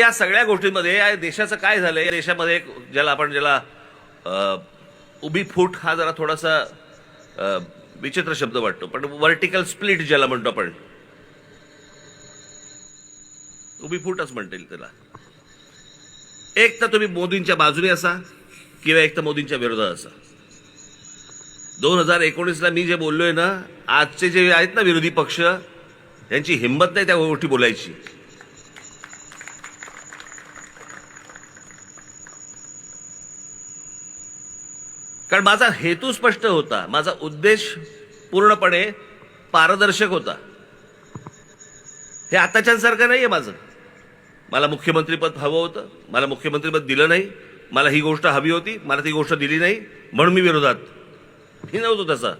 या सगळ्या गोष्टींमध्ये या देशाचं काय झालंय? या देशामध्ये ज्याला आपण ज्याला उभी फूट हा जरा थोडासा विचित्र शब्द वाटतो. पण व्हर्टिकल स्प्लिट ज्याला म्हणतो आपण. उभी फूटच म्हणता येईल त्याला. एक तर तुम्ही मोदींच्या बाजूने असा किंवा एक तर मोदींच्या विरोधात असा. दोन हजार एकोणीसला मी जे बोललोय ना आजचे जे आहेत ना विरोधी पक्ष यांची हिंमत नाही त्या गोष्टी बोलायची. कारण माझा हेतू स्पष्ट होता. माझा उद्देश पूर्णपणे पारदर्शक होता. हे आत्ताच्यांसारखं नाही आहे माझं. मला मुख्यमंत्रीपद हवं होतं. मला मुख्यमंत्रीपद दिलं नाही. मला ही गोष्ट हवी होती. मला ती गोष्ट दिली नाही. म्हणून मी विरोधात. हे नव्हतो तसा.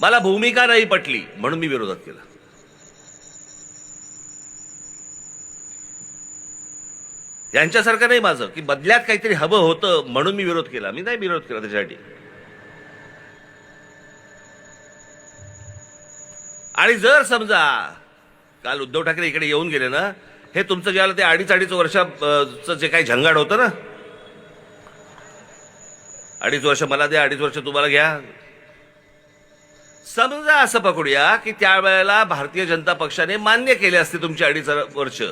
मला भूमिका नाही पटली. म्हणून मी विरोधात केला. यांच्यासारखं नाही माझं की बदल्यात काहीतरी हवं होतं म्हणून मी विरोध केला. मी नाही विरोध केला त्याच्यासाठी. आणि जर समजा काल उद्धव ठाकरे इकडे येऊन गेले ना हे तुमचं ज्याला ते अडीच अडीच वर्षाचं जे काही झंगाड होतं ना अडीच वर्ष मला द्या अडीच वर्ष तुम्हाला घ्या. समजा असं पकडूया की त्यावेळेला भारतीय जनता पक्षाने मान्य केले असते तुमची अडीच वर्ष.